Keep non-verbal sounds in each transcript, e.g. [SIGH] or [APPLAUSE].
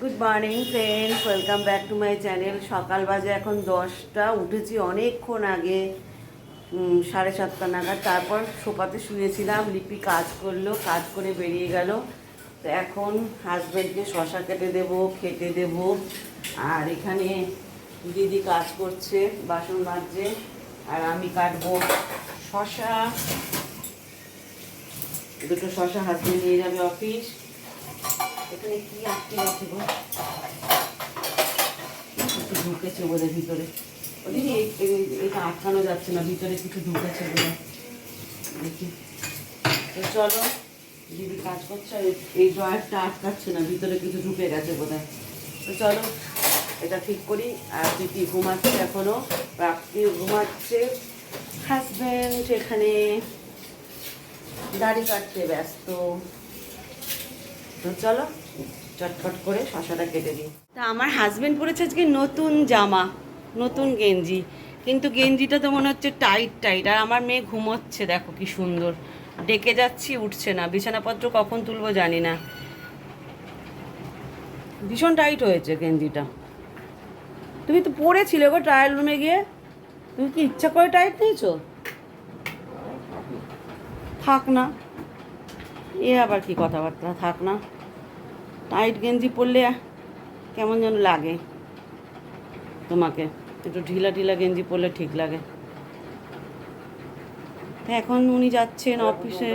Good morning friends welcome back to my channel সকাল বাজে এখন দশটা। উঠেছি অনেকক্ষণ আগে সাড়ে সাতটা নাগাদ। তারপর সোফাতে শুয়েছিলাম। লিপি কাজ করল, কাজ করে বেরিয়ে গেল। তো এখন হাজব্যান্ডকে শশা কেটে দেব, খেতে দেব। আর এখানে দিদি কাজ করছে, বাসন মাজছে। আর আমি কাটবো শশা। দুটো শশা হাজব্যান্ড নিয়ে যাবে অফিস এখানে কি আটকে গেছে গো? কিছু ঢুকেছে বোধহয় ভিতরে। এই- এটা আটকানো যাচ্ছে না, ভিতরে কিছু ঢুকেছে বোধহয়। দেখি। তো চলো, দিদি কাজ করছে এই- ড্রয়ারটা আটকাচ্ছে না, ভিতরে কিছু ঢুকে গেছে বোধহয়। তো চলো, এটা ঠিক করি, আর প্রীতি ঘুমাচ্ছে এখনও প্রাপ্তি ঘুমাচ্ছে। হাজব্যান্ড এখানে দাড়ি কাটতে ব্যস্ত। তো চলো চটফট করে শশাটা কেটে দিই। তা আমার হাজবেন্ড পরেছে আজকে নতুন জামা, নতুন গেঞ্জি। কিন্তু গেঞ্জিটা তো মনে হচ্ছে টাইট টাইট আর আমার মেয়ে ঘুমোচ্ছে, দেখো কি সুন্দর। ডেকে যাচ্ছি, উঠছে না। বিছানাপত্র কখন তুলবো জানি না। ভীষণ টাইট হয়েছে গেঞ্জিটা। তুমি তো পড়েছিলে গো ট্রায়াল রুমে গিয়ে। তুমি কি ইচ্ছা করে টাইট নিয়েছো? থাক না। এ আবার কি কথাবার্তা, থাক না। টাইট গেঞ্জি পরলে কেমন যেন লাগে। তোমাকে একটু ঢিলা ঢিলা গেঞ্জি পরলে ঠিক লাগে। এখন উনি যাচ্ছেন অফিসে।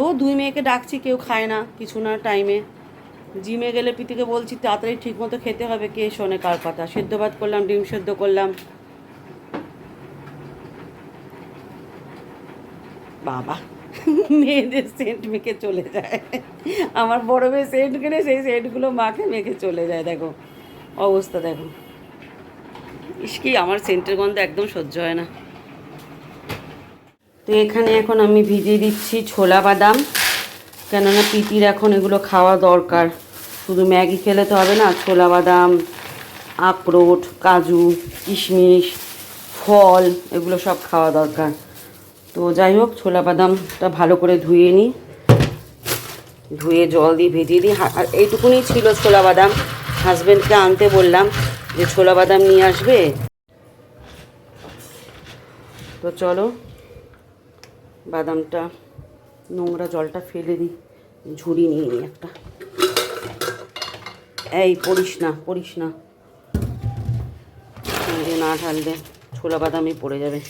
ও দুই মেয়েকে ডাকছি কেউ খায় না কিছু না টাইমে জিমে গেলে পিতিকে বলছি তাড়াতাড়ি ঠিক মতো খেতে হবে কে শোনে কার কথা? সেদ্ধ ভাত করলাম ডিম সেদ্ধ করলাম। বাবা। মেয়েদের সেন্ট মেখে চলে যায়। আমার বড় মেয়ে সেন্ট কিনে, সেই সেন্টগুলো মাকে মেখে চলে যায়, দেখো। অবস্থা দেখো। ইস কি, আমার সেন্টের গন্ধ একদম সহ্য হয় না। তো এখানে এখন আমি ভিজিয়ে দিচ্ছি ছোলা বাদাম, কেননা পিতির এখন এগুলো খাওয়া দরকার। শুধু ম্যাগি খেলে তো হবে না, ছোলা বাদাম, আখরোট, কাজু, কিশমিশ, ফল, এগুলো সব খাওয়া দরকার। তো যাই হোক, ছোলা বাদামটা ভালো করে ধুয়ে নিই। ধুয়ে জল দিয়ে ভেজিয়ে দিই। আর এইটুকুনি ছিল ছোলা বাদাম। হাজব্যান্ডকে আনতে বললাম যে, ছোলা বাদাম নিয়ে আসবে? তো চলো, বাদামটা, নোংরা জলটা ফেলে দিই। ঝুড়ি নিয়ে নিই একটা। এই, পড়িস না পড়িস না। না ঢালবে ছোলা বাদামই পড়ে যাবে।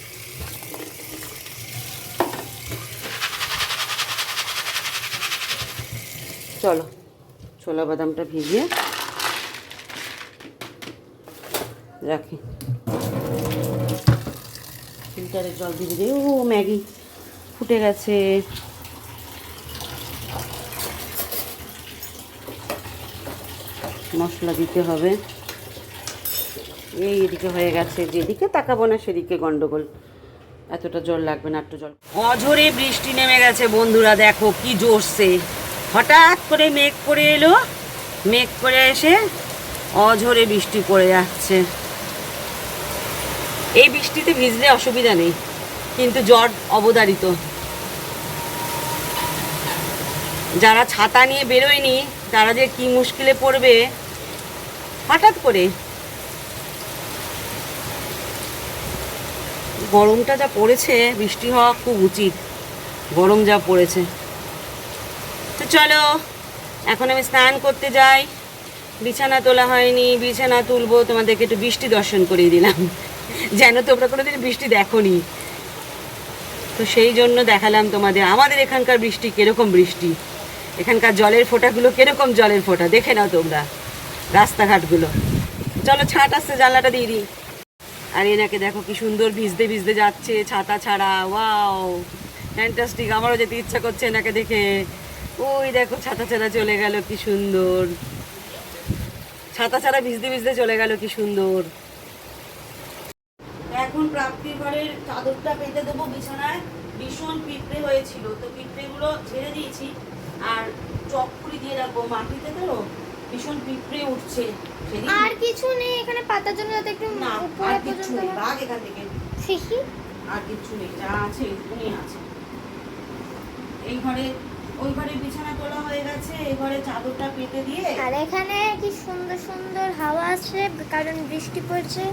চলো, ছোলা বাদামটা ভিজিয়ে রাখি। ফিল্টারের জল দিয়ে দিই ও ম্যাগি ফুটে গেছে। মশলা দিতে হবে। এই এদিকে হয়ে গেছে, যেদিকে তাকাবো না সেদিকে গন্ডগোল। এতটা জল লাগবে না, একটু জল। অঝরে বৃষ্টি নেমে গেছে বন্ধুরা, দেখো কি জোরছে হঠাৎ করে মেঘ করে এলো। মেঘ করে এসে অঝরে বৃষ্টি পড়ে যাচ্ছে। এই বৃষ্টিতে ভিজলে অসুবিধা নেই, কিন্তু জ্বর অবদারিত যারা ছাতা নিয়ে বেরোয়নি, তারা যে কি মুশকিলে পড়বে, হঠাৎ করে। গরমটা যা পড়েছে, বৃষ্টি হওয়া খুব উচিত। গরম যা পড়েছে। তো চলো, এখন আমি স্নান করতে যাই। বিছানা তোলা হয়নি, বিছানা তুলবো, তোমাদেরকে একটু বৃষ্টি দর্শন করিয়ে দিলাম। যেন তোমরা কোনোদিন বৃষ্টি দেখোনি। তো সেই জন্য দেখালাম তোমাদের, আমাদের এখানকার বৃষ্টি কীরকম বৃষ্টি? এখানকার জলের ফোঁটাগুলো কীরকম জলের ফোঁটা? দেখে নাও তোমরা, রাস্তাঘাটগুলো। চলো ছাট আসছে জানলাটা দিয়ে দিই। আর এনাকে দেখো কি সুন্দর ভিজতে ভিজতে যাচ্ছে, ছাতা ছাড়া, ওয়াও। ফ্যান্টাস্টিক আমারও যেতে ইচ্ছা করছে এনাকে দেখে। ওই দেখো ছাতা ছাড়া চলে গেল কি সুন্দর। ছাতা ছাড়া ভিজতে ভিজতে চলে গেল কি সুন্দর। এখন প্রাপ্তির ঘরের চাদরটা পেতে দেবো বিছানায়। ভীষণ পিঁপড়ে হয়েছিল তো পিঁপড়েগুলো ছেড়ে দিয়েছি। আর চকপুরি দিয়ে রাখব মাটিতে তো ভীষণ পিঁপড়ে উঠছে। আর কিছু নেই এখানে পাতার জন্য যাতে একটু না আর কিচ্ছু পর্যন্ত নেই। ভাগ এখান থেকে। আর কিচ্ছু নেই যা আছে এইটুকুনি আছে। এই ঘরে ওই ঘরে বিছানা তোলা হয়ে গেছে এই ঘরে চাদরটা পেতে দিয়ে আর এখানে কি সুন্দর সুন্দর হাওয়া আসছে কারণ বৃষ্টি পড়ছে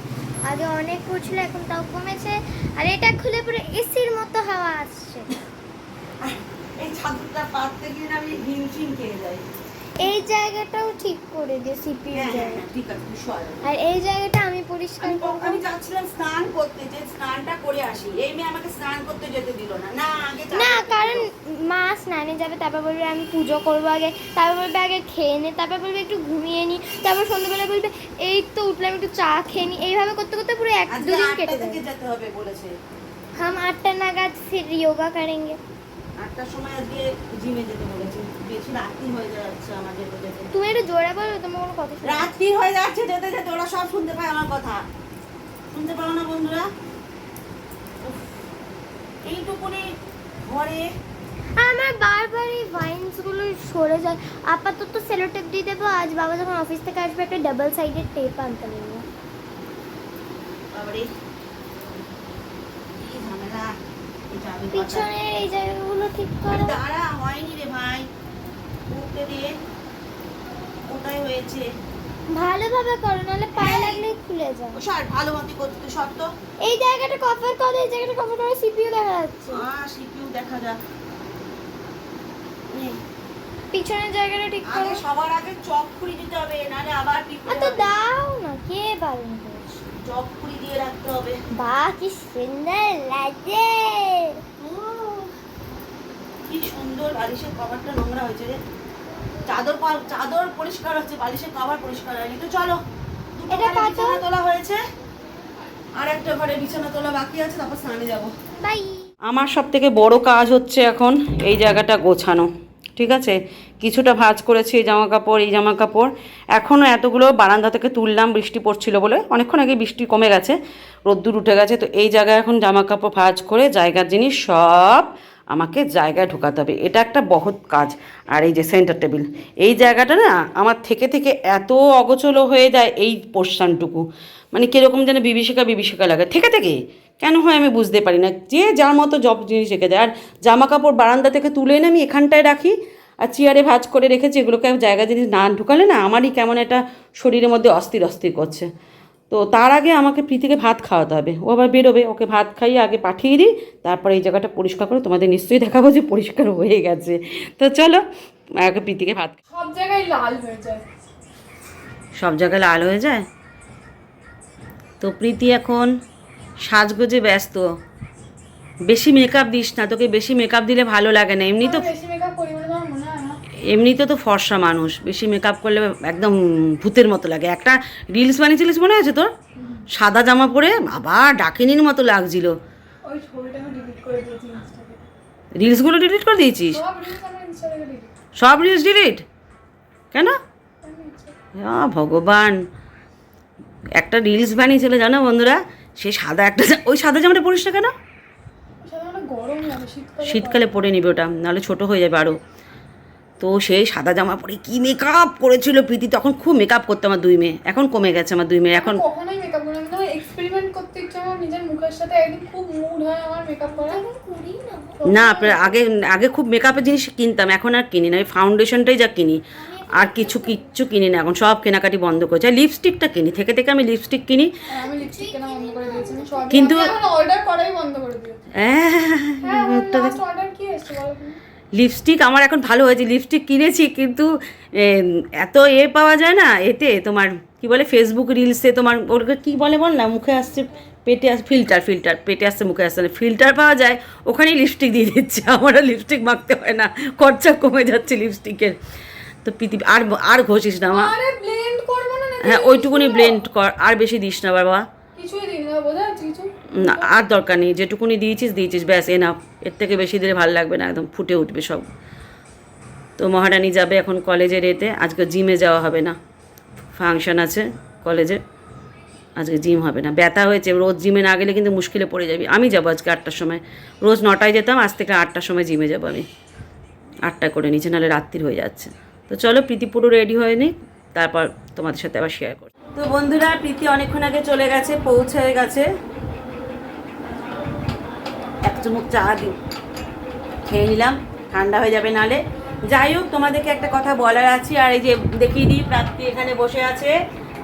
আগে অনেক পড়ছিল এখন তাও কমেছে আর এটা খুলে পুরো এসির মতো হাওয়া আসছে। এই চাদরটা পাততে গিয়ে আমি হিমশিম খেয়ে যাই। এই জায়গাটাও ঠিক করে দিয়ে সিপির হ্যাঁ হ্যাঁ জায়গা হ্যাঁ, ঠিক আছে তুই সর। আর এই জায়গাটা আমি পরিষ্কার আমি করবো আমি যাচ্ছিলাম স্নান করতে যে স্নানটা করে আসি এই মেয়ে আমাকে স্নান করতে যেতে দিল না না আগে চা না করতে কারণ দিলো। মা স্নানে যাবে তারপর বলবে আমি পুজো করবো আগে তারপর বলবে আগে খেয়ে নে তারপর বলবে একটু ঘুমিয়ে নি তারপর সন্ধ্যাবেলা বলবে এই তো উঠলাম একটু চা খেয়ে নি এইভাবে করতে করতে পুরো এক আজকে দুদিন আটটা কেটে থেকে যাবে যেতে হবে বলেছে हम आठटा नागाद फिर योगा करेंगे আটটার সময় আজকে জিমে যেতে বলেছে বেশি রাত্রি হয়ে যাচ্ছে আমার যেতে যেতে তুমি একটু জোরে বলো তোমার কোনো কথা। রাত্রি হয়ে যাচ্ছে যেতে যেতে ওরা সব শুনতে পায় আমার কথা। শুনতে পারো না বন্ধুরা? এইটুকুনি ঘরে। আমার বারবার এই ভাইন্সগুলো সরে যায়। আপাতত সেলো টেপ দিয়ে দেবো আজ বাবা যখন অফিস থেকে আসবে একটা ডাবল সাইডেড টেপ আনতে নেব। কি এই পিছনের এই জায়গাগুলো ঠিক করো। দাঁড়া হয়নি রে ভাই। উঠতে দিয়ে কোথায় হয়েছে? ভালোভাবে করো নাহলে পায়ে লাগলেই খুলে ও সর ভালো করতে তুই সর তো এই জায়গাটা কভার করো এই জায়গাটা কভার করে সিপিইউ দেখা যাচ্ছে। আহ সিপিউ দেখা যাক। পিছনের জায়গাটা ঠিক করো। সবার আগে চক খুঁড়ি দিতে হবে নাহলে আবার আর তো দাও না কে বারণ করেছে? চক খুঁড়ি দিয়ে রাখতে হবে। বাহ কি সুন্দর লাগে কি সুন্দর বালিশের কভারটা নোংরা হয়েছে রে। চাদর চাদর পরিষ্কার হচ্ছে বালিশের কভার পরিষ্কার হয়নি। তো চলো এটা বিছানা তোলা হয়েছে। আর একটা ঘরে বিছানা তোলা বাকি আছে তারপর স্নানে যাব। বাই। আমার সব থেকে বড় কাজ হচ্ছে এখন এই জায়গাটা গোছানো ঠিক আছে? কিছুটা ভাঁজ করেছি এই জামা কাপড় এই জামা কাপড় এখনও এতগুলো বারান্দা থেকে তুললাম বৃষ্টি পড়ছিল বলে। অনেকক্ষণ আগে বৃষ্টি কমে গেছে রোদ্দুর উঠে গেছে তো এই জায়গায় এখন জামা কাপড় ভাঁজ করে জায়গার জিনিস সব আমাকে জায়গায় ঢোকাতে হবে। এটা একটা বহুত কাজ। আর এই যে সেন্টার টেবিল এই জায়গাটা না আমার থেকে থেকে এত অগোচলো হয়ে যায় এই পোর্শনটুকু মানে কীরকম যেন বিভীষিকা বিভীষিকা লাগে। থেকে থেকে? কেন হয় আমি বুঝতে পারি না। যে যার মতো জব জিনিস রেখে দেয়। আর জামা কাপড় বারান্দা থেকে তুলে এনে আমি এখানটায় রাখি। আর চেয়ারে ভাঁজ করে রেখেছি, এগুলোকে জায়গা জিনিস না ঢুকালে না আমারই কেমন একটা শরীরের মধ্যে অস্থির অস্থির করছে। তো তার আগে আমাকে প্রীতিকে ভাত খাওয়াতে হবে। ও আবার বেরোবে ওকে ভাত খাইয়ে আগে পাঠিয়ে দিই তারপরে এই জায়গাটা পরিষ্কার করে তোমাদের নিশ্চয়ই দেখাবো যে পরিষ্কার হয়ে গেছে। তো চলো আগে প্রীতিকে ভাত সব জায়গায় লাল হয়ে যায়। সব জায়গায় লাল হয়ে যায়? তো প্রীতি এখন সাজগোজে ব্যস্ত। বেশি মেকআপ দিস না তোকে বেশি মেকআপ দিলে ভালো লাগে না। এমনি তো বেশি মেকআপ করি বলে তোমার মনে হয় না এমনিতে তো ফর্সা মানুষ বেশি মেকআপ করলে একদম ভূতের মতো লাগে। একটা রিলস বানিয়েছিলিস মনে আছে তোর? সাদা জামা পরে বাবা ডাকিনির মতো লাগছিল। রিলসগুলো ডিলিট করে দিয়েছিস? সব রিলস ডিলিট কেন? ভগবান। একটা রিলস বানিয়েছিল জানো বন্ধুরা? সে সাদা একটা ওই সাদা জামাটা পরিস না কেন? শীতকালে পরে নিবে ওটা নাহলে ছোট হয়ে যাবে আরও তো সেই সাদা জামা পরে কি মেকআপ করেছিল প্রীতি? তখন খুব মেকআপ করতো আমার দুই মেয়ে। এখন কমে গেছে আমার দুই মেয়ে। এখন এখন কখনোই মেকআপ করি না। আমি এক্সপেরিমেন্ট করতে ইচ্ছে আমার নিজের মুখের সাথে একদিন খুব মুড হয় আমার মেকআপ করার। না। না আগে আগে খুব মেকআপের জিনিস কিনতাম এখন আর কিনি না। ওই ফাউন্ডেশনটাই যা কিনি আর কিছু কিচ্ছু কিনি না এখন। সব কেনাকাটি বন্ধ করেছে। আর লিপস্টিকটা কিনি থেকে থেকে আমি লিপস্টিক কিনি। আর আমি লিপস্টিক কেনা বন্ধ করে দিয়েছি। আমি সব কিন্তু- আমি অর্ডার করাই বন্ধ করে দিয়েছি হ্যাঁ হ্যাঁ আমার লিপস্টিক আমার এখন ভালো হয়েছে লিপস্টিক কিনেছি কিন্তু এত এ পাওয়া যায় না এতে তোমার কি বলে ফেসবুক রিলসে তোমার ওরকে কী বলে বল না মুখে আসছে পেটে আসছে ফিল্টার ফিল্টার পেটে আসছে মুখে আসছে না ফিল্টার পাওয়া যায় ওখানেই লিপস্টিক দিয়ে দিচ্ছে আমার লিপস্টিক মাখতে হয় না খরচা কমে যাচ্ছে লিপস্টিকের তো পৃথিবী আর আর ঘষিস না মা। নাকি? হ্যাঁ ওইটুকুনি ব্লেন্ড কর আর বেশি দিস না বাবা। কিছুই দিই না বোঝা না, আর দরকার নেই, যেটুকুনি দিয়েছিস দিয়েছিস, ব্যাস এ না এর থেকে বেশি দিলে ভালো লাগবে না, একদম ফুটে উঠবে সব। তো মহারানী যাবে এখন কলেজের এতে, আজকে জিমে যাওয়া হবে না। ফাংশন আছে কলেজে, আজকে জিম হবে না। ব্যথা হয়েছে, রোজ জিমে না গেলে কিন্তু মুশকিলে পড়ে যাবি। আমি যাব আজকে আটটার সময়। রোজ নটায় যেতাম, আজ থেকে আটটার সময় জিমে যাব আমি। আটটা করে নিচে নাহলে রাত্রির হয়ে যাচ্ছে। তো চলো, প্রীতি পুরো রেডি হয়ে নি তারপর তোমাদের সাথে আবার শেয়ার করি তো বন্ধুরা, প্রীতি অনেকক্ষণ আগে চলে গেছে, পৌঁছে গেছে। এক চুমুক চা দিই। খেয়ে নিলাম, ঠান্ডা হয়ে যাবে নালে। যাই হোক, তোমাদেরকে একটা কথা বলার আছে, আর এই যে দেখিয়ে দিই, প্রাপ্তি এখানে বসে আছে।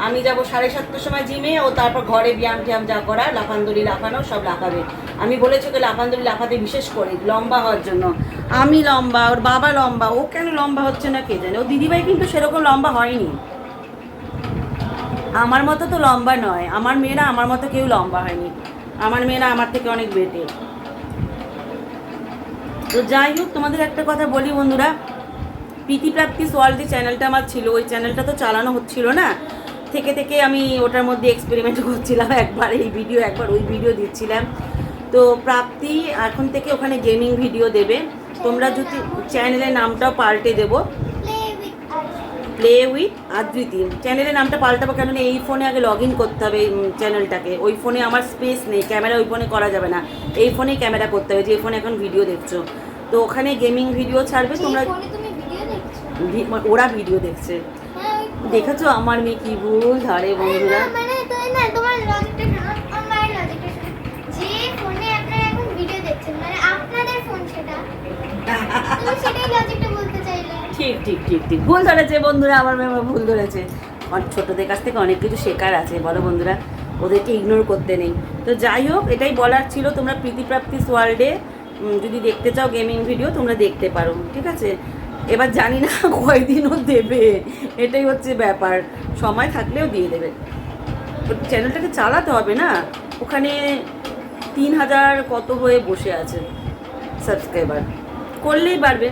আমি যাব সাড়ে সাতটার সময় জিমে, ও তারপর ঘরে ব্যায়াম ট্যায়াম যা করা লাফান্দুলি লাফানো, সব লাফাবে। আমি বলেছি ওকে লাফান্দুলি লাফাতে বিশেষ করে, লম্বা হওয়ার জন্য। আমি লম্বা, ওর বাবা লম্বা, ও কেন লম্বা হচ্ছে না কে জানে? ও দিদিভাই কিন্তু সেরকম লম্বা হয়নি। আমার মতো তো লম্বা নয়, আমার মেয়েরা আমার মতো কেউ লম্বা হয়নি। আমার মেয়েরা আমার থেকে অনেক বেটে তো যাই হোক, তোমাদের একটা কথা বলি বন্ধুরা। প্রীতি প্র্যাকটিস ওয়ার্ল্ড যে চ্যানেলটা আমার ছিল, ওই চ্যানেলটা তো চালানো হচ্ছিল না। থেকে থেকে আমি ওটার মধ্যে এক্সপেরিমেন্ট করছিলাম একবার, এই ভিডিও একবার, ওই ভিডিও দিচ্ছিলাম। তো প্রাপ্তি এখন থেকে ওখানে গেমিং ভিডিও দেবে। তোমরা যদি চ্যানেলের নামটাও পাল্টে দেবো। প্লে উইথ আদ্রিতি চ্যানেলের নামটা পাল্টাবো কেন না এই ফোনে আগে লগ ইন করতে হবে এই চ্যানেলটাকে ওই ফোনে আমার স্পেস নেই ক্যামেরা ওই ফোনে করা যাবে না। এই ফোনেই ক্যামেরা করতে হবে যে ফোনে এখন ভিডিও দেখছ। তো ওখানে গেমিং ভিডিও ছাড়বে তোমরা ফোনে ওরা ভিডিও দেখছে। হ্যাঁ দেখেছ আমার মেয়ে কি ভুল? ধরে বন্ধুরা। মানে ফোনে মানে আপনাদের ফোন সেটা। [LAUGHS] তুমি সেটাই লজিকটা বলতে ঠিক ঠিক ঠিক ঠিক। ভুল ধরেছে বন্ধুরা, আমার মেয়ে আমার ভুল ধরেছে। অন- ছোটদের কাছ থেকে অনেক কিছু শেখার আছে, বলো বন্ধুরা। ওদেরকে ইগনোর করতে নেই। তো যাই হোক, এটাই বলার ছিল। তোমরা প্রীতি প্রাপ্তিস ওয়ার্ল্ডে যদি দেখতে চাও গেমিং ভিডিও তোমরা দেখতে পারো, ঠিক আছে? এবার জানি না [LAUGHS] কয়দিনও দেবে। এটাই হচ্ছে ব্যাপার। সময় থাকলেও দিয়ে দেবে। চ্যানেলটাকে চালাতে হবে না? ওখানে তিন হাজার কত হয়ে বসে আছে সাবস্ক্রাইবার করলেই পারবে।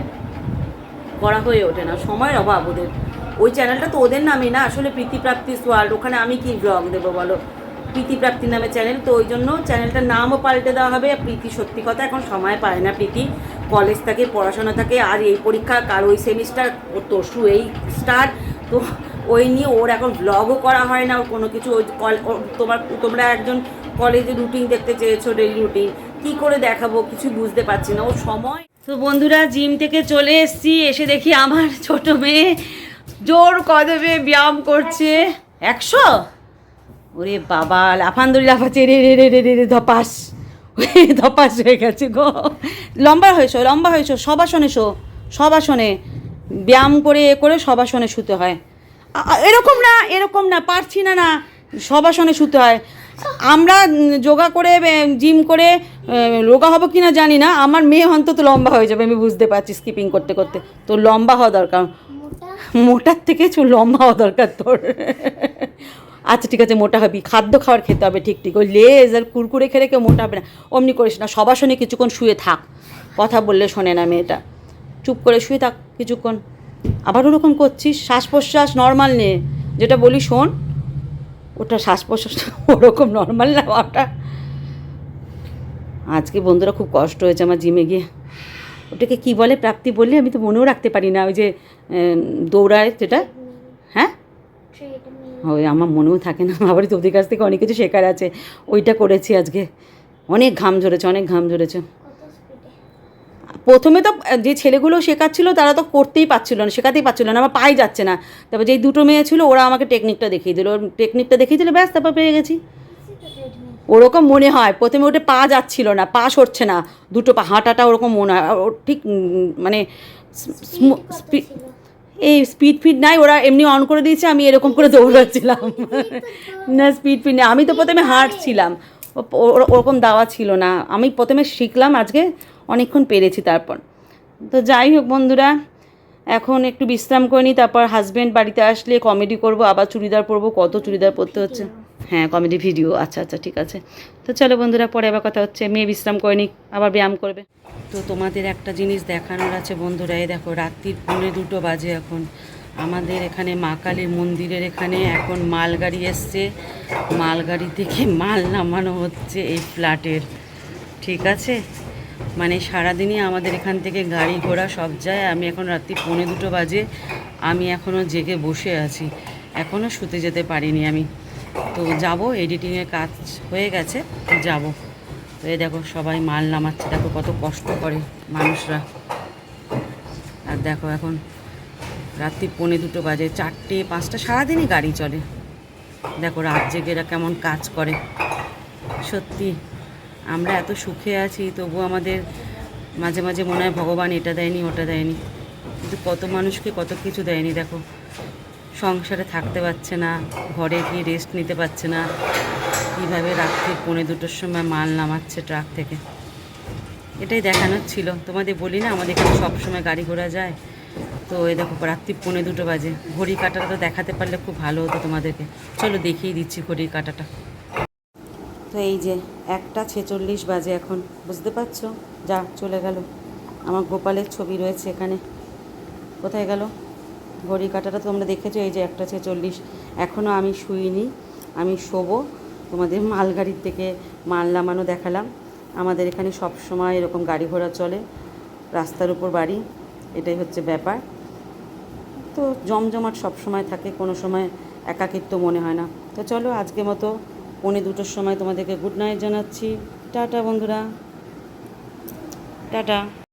করা হয়ে ওঠে না, সময়ের অভাব ওদের। ওই চ্যানেলটা তো ওদের নামে না, আসলে প্রীতি প্রাপ্তি ওয়ার্ল্ড ওখানে আমি কি ব্লগ দেবো বলো? প্রীতি প্রাপ্তি নামে চ্যানেল তো ওই জন্য চ্যানেলটার নামও পাল্টে দেওয়া হবে। প্রীতি সত্যি কথা এখন সময় পায় না প্রীতি। কলেজ থাকে, পড়াশোনা থাকে, আর এই পরীক্ষা কার ওই সেমিস্টার ওর তসু এই স্টার তো ওই নিয়ে ওর এখন ব্লগও করা হয় না, ওর কোনো কিছু, ওই কল- তোমার, তোমরা একজন কলেজে রুটিন দেখতে চেয়েছো ডেলি রুটিন কী করে দেখাবো কিছু বুঝতে পারছি না। ওর সময় তো বন্ধুরা, জিম থেকে চলে এসেছি। এসে দেখি আমার ছোট মেয়ে জোর কদমে ব্যায়াম করছে। একশো? ওরে বাবা লাফান্দরি লাফাচ্ছে রে রে রে রে রে রে, ধপাস। [LAUGHS] ধপাস হয়ে গেছে গো। লম্বা হয়েছো লম্বা হয়েছো সবাসনে শো সবাসনে ব্যায়াম করে, এ করে সবাসনে শুতে হয়। এরকম না এরকম না, পারছি না না সবাসনে শুতে হয়। আমরা যোগা করে জিম করে রোগা হব কি না জানি না। আমার মেয়ে অন্তত লম্বা হয়ে যাবে আমি বুঝতে পারছি স্কিপিং করতে করতে। তো লম্বা হওয়া দরকার। মোটার থেকে চুল লম্বা হওয়া দরকার তোর। আচ্ছা ঠিক আছে মোটা হবি। খাদ্য খাবার খেতে হবে ঠিক ঠিক। ওই লেজ আর কুরকুরে খেলে কেউ মোটা হবে না। অমনি করিস না সবার শুনে কিছুক্ষণ শুয়ে থাক। কথা বললে শোনে না মেয়েটা। চুপ করে শুয়ে থাক কিছুক্ষণ। আবার ওরকম করছিস? শ্বাস প্রশ্বাস নর্মাল নে। যেটা বলি শোন ওটা শ্বাস প্রশ্বাস [LAUGHS] ওরকম নর্মাল না ওটা। আজকে বন্ধুরা খুব কষ্ট হয়েছে আমার জিমে গিয়ে। ওটাকে কি বলে প্রাপ্তি বললে আমি তো মনেও রাখতে পারি না ওই যে দৌড়ায় যেটা। হ্যাঁ? ওই আমার মনেও থাকে না আবার তোদের কাছ থেকে অনেক কিছু শেখার আছে। ওইটা করেছি আজকে। অনেক ঘাম ঝরেছে অনেক ঘাম ঝরেছে। প্রথমে তো যে ছেলেগুলো শেখাচ্ছিল তারা তো করতেই পারছিল না শেখাতেই পারছিল না আমার পায়ে যাচ্ছে না। তারপর যেই দুটো মেয়ে ছিল ওরা আমাকে টেকনিকটা দেখিয়ে দিল টেকনিকটা দেখিয়ে দিলে ব্যাস তারপর পেয়ে গেছি। ওরকম মনে হয় প্রথমে ওটা পা যাচ্ছিল না পা সরছে না দুটো পা হাঁটাটা ওরকম মনে হয় ঠিক মানে এই স্পিড ফিড নাই ওরা এমনি অন করে দিয়েছে আমি এরকম করে দৌড়াচ্ছিলাম। না স্পিড ফিড নেই আমি তো প্রথমে হাঁটছিলাম ওরকম দাওয়া ছিল না আমি প্রথমে শিখলাম আজকে অনেকক্ষণ পেরেছি তারপর। তো যাই হোক বন্ধুরা এখন একটু বিশ্রাম করে নিই তারপর হাজব্যান্ড বাড়িতে আসলে কমেডি করব আবার চুড়িদার পরবো কত চুড়িদার পরতে হচ্ছে। হ্যাঁ কমেডি ভিডিও আচ্ছা আচ্ছা ঠিক আছে। তো চলো বন্ধুরা পরে আবার কথা হচ্ছে মেয়ে বিশ্রাম করে নিক আবার ব্যায়াম করবে। তো তোমাদের একটা জিনিস দেখানোর আছে বন্ধুরা এই দেখো রাত্রির পৌনে দুটো বাজে এখন। আমাদের এখানে মা কালীর মন্দিরের এখানে এখন মালগাড়ি এসছে। মালগাড়ি থেকে মাল নামানো হচ্ছে এই ফ্ল্যাটের ঠিক আছে? মানে সারাদিনই আমাদের এখান থেকে গাড়ি ঘোড়া সব যায়। আমি এখন রাত্রি পৌনে দুটো বাজে। আমি এখনও জেগে বসে আছি। এখনও শুতে যেতে পারিনি আমি। তো যাব এডিটিংয়ের কাজ হয়ে গেছে, যাব। তো এই দেখো সবাই মাল নামাচ্ছে। দেখো কত কষ্ট করে মানুষরা। আর দেখো এখন রাত্রি পৌনে দুটো বাজে, চারটে, পাঁচটা, সারাদিনই গাড়ি চলে। দেখো রাত জেগে এরা কেমন কাজ করে। সত্যি। আমরা এত সুখে আছি তবু আমাদের মাঝে মাঝে মনে হয় ভগবান এটা দেয়নি, ওটা দেয়নি। কিন্তু কত মানুষকে কত কিছু দেয়নি, দেখো। সংসারে থাকতে পারছে না, ঘরে গিয়ে রেস্ট নিতে পারছে না। কীভাবে রাত্রি পৌনে দুটোর সময় মাল নামাচ্ছে ট্রাক থেকে? এটাই দেখানোর ছিল। তোমাদের বলি না, আমাদের এখানে সবসময় গাড়ি ঘোড়া যায়। তো এই দেখো, রাত্রি পৌনে দুটো বাজে। ঘড়ি কাটাটা তো দেখাতে পারলে খুব ভালো হতো তোমাদেরকে। চলো দেখিয়ে দিচ্ছি ঘড়ির কাটাটা। তো এই যে একটা ছেচল্লিশ বাজে এখন, বুঝতে পারছ? যা, চলে গেল। আমার গোপালের ছবি রয়েছে এখানে। কোথায় গেল? ঘড়ি কাটাটা তোমরা দেখেছ, এই যে একটা ছেচল্লিশ। এখনও আমি শুইনি, আমি শোবো। তোমাদের মালগাড়ির থেকে মাল নামানো দেখালাম। আমাদের এখানে সব সময় এরকম গাড়ি ঘোড়া চলে। রাস্তার উপর বাড়ি, এটাই হচ্ছে ব্যাপার। তো জমজমাট সব সময় থাকে, কোনো সময় একাকিত্ব মনে হয় না। তো চলো আজকে মতো পৌনে দুটোর সময় তোমাদেরকে গুড নাইট জানাচ্ছি। টাটা বন্ধুরা। টাটা।